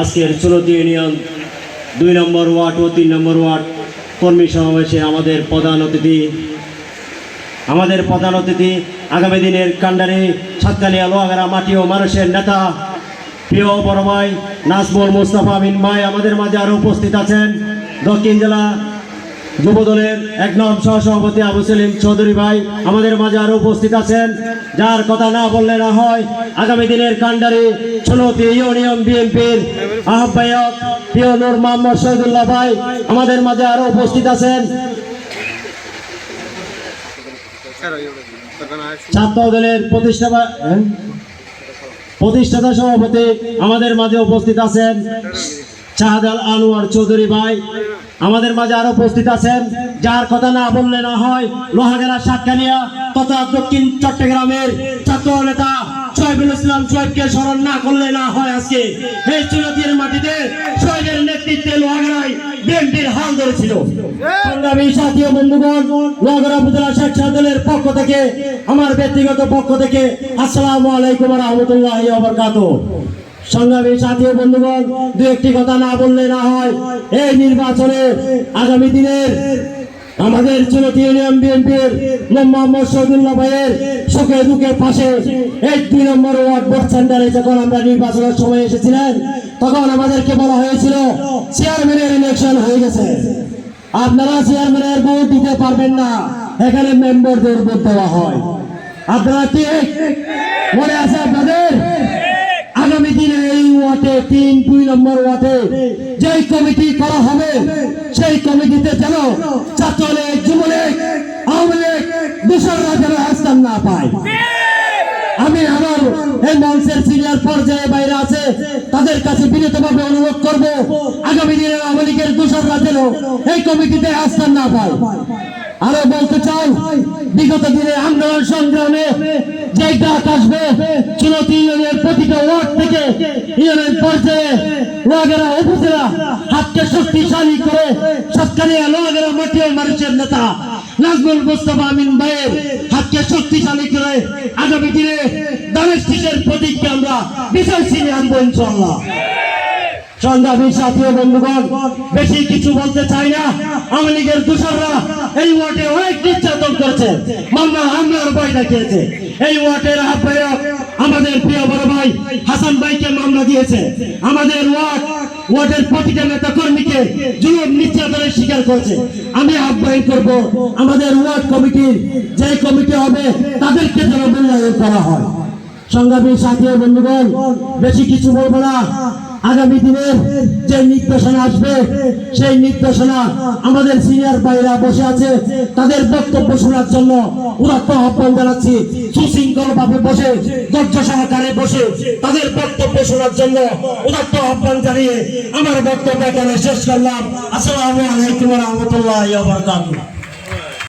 আজকের চলতি ইউনিয়ন দুই নম্বর ওয়ার্ড ও তিন নম্বর ওয়ার্ড কর্মী সমাবেশে আমাদের প্রধান অতিথি, আমাদের প্রধান অতিথি, আগামী দিনের কান্ডারি সাতকালিয়া লোহাগাড়া মাটি ও মানুষের নেতা, প্রিয় বড় ভাই নাজমুল মুস্তাফা বিন ভাই আমাদের মাঝে আরও উপস্থিত আছেন। দক্ষিণ জেলা যুবদলের এক নম সহসভাপতি আবু সেলিম চৌধুরী ভাই আমাদের মাঝে আরও উপস্থিত আছেন। যার কথা না বললে না হয়, আগামী দিনের কান্ডারি ষোলোটি ইউনিয়ন বিএনপির আহ্বায়ক প্রিয় নূর মোহাম্মদ শহীদুল্লাহ ভাই আমাদের মাঝে আরও উপস্থিত আছেন। ছাত্র দলের প্রতিষ্ঠাতা হ্যাঁ? প্রতিষ্ঠাতা সভাপতি আমাদের মাঝে উপস্থিত আছেন। শাহজাল আনোয়ার চৌধুরী ভাই আমাদের মাঝে আরও উপস্থিত আছেন। যার কথা না বললে না হয় লোহাগেরা সাতকানিয়া তথা দক্ষিণ চট্টগ্রামের ছাত্র নেতা শহীদুল ইসলাম শহীদকে স্মরণ না করলে না হয় আজকে এই চুনতির মাটিতে শহীদের নেতৃত্বে লোহাগড়ায় বিএনপির হাল ধরেছিল। সংগ্রামী সাথী বন্ধুগণ লোহাগড়া উপজেলা স্বেচ্ছা দলের পক্ষ থেকে, আমার ব্যক্তিগত পক্ষ থেকে আসসালামু আলাইকুম রহমতুল্লাহ অবরকাত সংগ্রামী সাথী বন্ধুগণ, দু একটি কথা না বললে না হয়। এই নির্বাচনে আগামী দিনের আমাদের চলতি ইউনিয়ন বিএনপির মোহাম্মদ শহীদুল্লাহ ভাইয়ের সুখে দুঃখের পাশে দুই নম্বর ওয়ার্ড সেন্টারে যখন আমরা নির্বাচনের সময় এসেছিলেন, তখন আমাদেরকে বলা হয়েছিল চেয়ারম্যানের ইলেকশন হয়ে গেছে। আপনারা চেয়ারম্যানের ভোট দিতে পারবেন না। এখানে মেম্বারদের ভোট দেওয়া হয়। আপনারা কি মনে আছে আপনাদের আগামী দিনে এই ওয়ার্ডে তিন দুই নম্বর ওয়ার্ডে। যেই কমিটি করা হবে, সেই কমিটিতে যেন ছাত্রলীগ, যুবলীগ, আওয়ামী লীগ দূষণরা যেন স্থান না পায়। আমি আমার এই মঞ্চের সিনিয়র পর্যায়ে বাইরে আছে, তাদের কাছে বিনীতভাবে অনুরোধ করব, আগামী দিনে আওয়ামী লীগের দূষণরা যেন এই কমিটিতে স্থান না পায়। আরও বলতে চাই, বিগত দিনে আন্দোলন সংগ্রামে যে ডাক আসবে, চুনতি ইউনিয়নের ওয়ার্ড থেকে ইউনিয়ন পর্যায়ে লোহাগেরা উপজেলা হাতকে শক্তিশালী করে সৎকারিয়া লোহাগেরা মাটিয়ার মানুষের নেতা নাজমুল মোস্তফা আমিন ভাইয়ের হাতকে শক্তিশালী করে আগামী দিনে দামেস্টিকের প্রতীককে আমরা বিজয় সিনে আনব ইনশাল্লাহ সংগ্রামী সাথী বন্ধুগণ, বেশি কিছু বলতে চাই না। আওয়ামী লীগের দূষণরা এই ওয়ার্ডে অনেক নির্যাতন করেছে। মামলা হামলার ভয় দেখিয়েছে। এই ওয়ার্ডের আহ্বায়ক আমাদের প্রিয় বড় ভাই হাসান ভাইকে মামলা দিয়েছে। আমাদের ওয়ার্ড, ওয়ার্ডের প্রতিটা নেতা কর্মীকে জুলুম, নির্যাতনের শিকার করেছে। আমি আহ্বান করব, আমাদের ওয়ার্ড কমিটির যে কমিটি হবে, তাদেরকে যেন মূল্যায়ন করা হয়। সংগ্রামী সাথী বন্ধুগণ, বেশি কিছু বলব না। আগামী দিনের যে নির্দেশনা আসবে, সেই নির্দেশনা আমাদের সিনিয়র ভাইরা বসে আছে, তাদের বক্তব্য শোনার জন্য উদাত্ত আহ্বান জানাচ্ছি। সুশৃঙ্খল ভাবে বসে, ধৈর্য সহকারে বসে তাদের বক্তব্য শোনার জন্য উদাত্ত আহ্বান জানিয়ে আমার বক্তব্য এখানে শেষ করলাম। আসসালামু আলাইকুম রহমতুল্লাহ